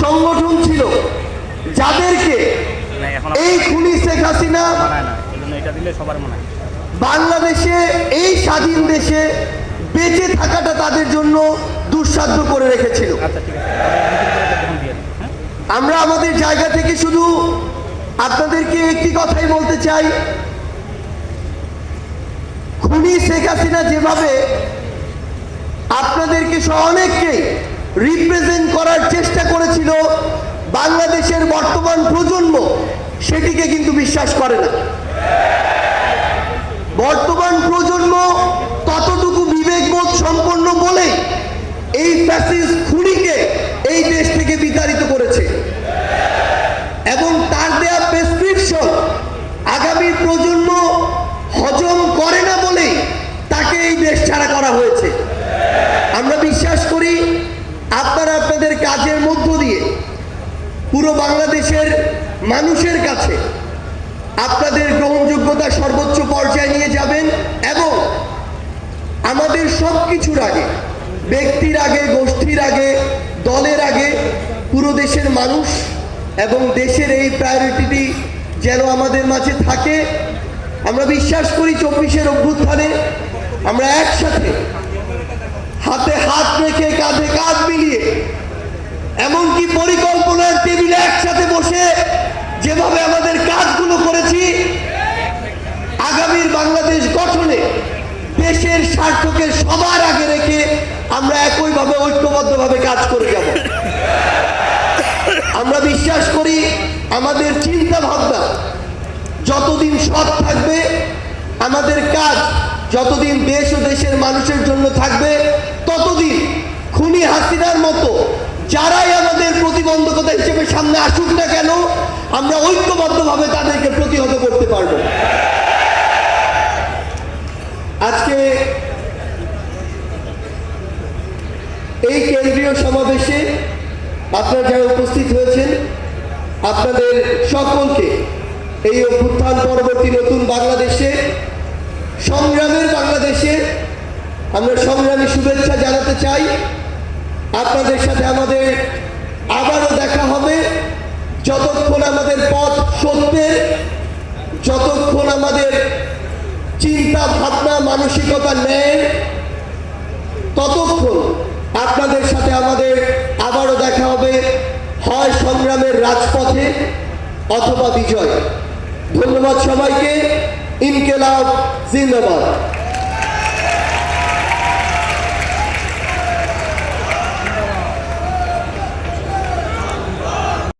সংগঠন ছিল যাদেরকে এই খুনি শেখ হাসিনা বাংলাদেশে এই স্বাধীন দেশে বেঁচে থাকাটা তাদের জন্য দুঃসাধ্য করে রেখেছিল। আচ্ছা হ্যাঁ? আমরা আমাদের জায়গা থেকে শুধু আপনাদেরকে একটি কথাই বলতে চাই। খুনি শেখ হাসিনা যেভাবে আপনাদেরকে সহ অনেককে রিপ্রেজেন্ট করার চেষ্টা করেছিল বাংলাদেশের বর্তমান প্রজন্ম, সেটিকে কিন্তু বিশ্বাস করে না। বর্তমান প্রজন্ম ততটুকু বিবেকবোধ সম্পন্ন বলেই এই ফ্যাসিস খুনিকে এই দেশ থেকে বিতাড়িত করেছে। এবং তার দেয়া প্রেসক্রিপশন আগামী প্রজন্ম হজম করে না বলেই তাকে এই দেশ ছাড়া করা হয়েছে। আমরা বিশ্বাস করি আপনারা আপনাদের কাজের মধ্য দিয়ে পুরো বাংলাদেশের মানুষের কাছে আপনাদের গ্রহণযোগ্যতা সর্বোচ্চ পর্যায়ে নিয়ে যাবেন এবং আমাদের সব কিছুর আগে, ব্যক্তির আগে, গোষ্ঠীর আগে, দলের আগে পুরো দেশের মানুষ এবং দেশের এই প্রায়োরিটিটি যেন আমাদের মাঝে থাকে। আমরা বিশ্বাস করি চব্বিশের অভ্যুত্থানে আমরা একসাথে হাতে হাত রেখে কাঁধে কাঁধ মিলিয়ে, এমনকি পরিকল্পনার টেবিলে একসাথে বসে যেভাবে আমাদের কাজগুলো করেছি, আগামীর বাংলাদেশ গঠনে দেশের স্বার্থকে সবার আগে রেখে আমরা একইভাবে ঐক্যবদ্ধভাবে কাজ করে যাব। আমরা বিশ্বাস করি আমাদের চিন্তা ভাবনা যতদিন সৎ থাকবে, আমাদের কাজ যতদিন দেশ ও দেশের মানুষের জন্য থাকবে ততদিন খুনি হাসিনার মতো যারাই আমাদের প্রতিবন্ধকতা হিসেবে সামনে আসুক না কেন, আমরা ঐক্যবদ্ধভাবে তাদেরকে প্রতিহত করতে পারব। আজকে এই কেন্দ্রীয় সমাবেশে আপনারা যারা উপস্থিত হয়েছেন, আপনাদের সকলকে এই অভ্যুত্থান পরবর্তী নতুন বাংলাদেশে, সংগ্রামের বাংলাদেশে আমরা সংগ্রামী শুভেচ্ছা জানাতে চাই। আপনাদের সাথে আমাদের আবারও দেখা হবে। যতক্ষণ আমাদের পথ সত্যের, যতক্ষণ আমাদের চিন্তা, ভাবনা, মানসিকতা নেয় ততক্ষণ আপনাদের সাথে আমাদের আবারও দেখা হবে। হয় সংগ্রামের রাজপথে অথবা বিজয়। ধন্যবাদ সবাইকে। ইনকেলাব, জিন্দাবাদ।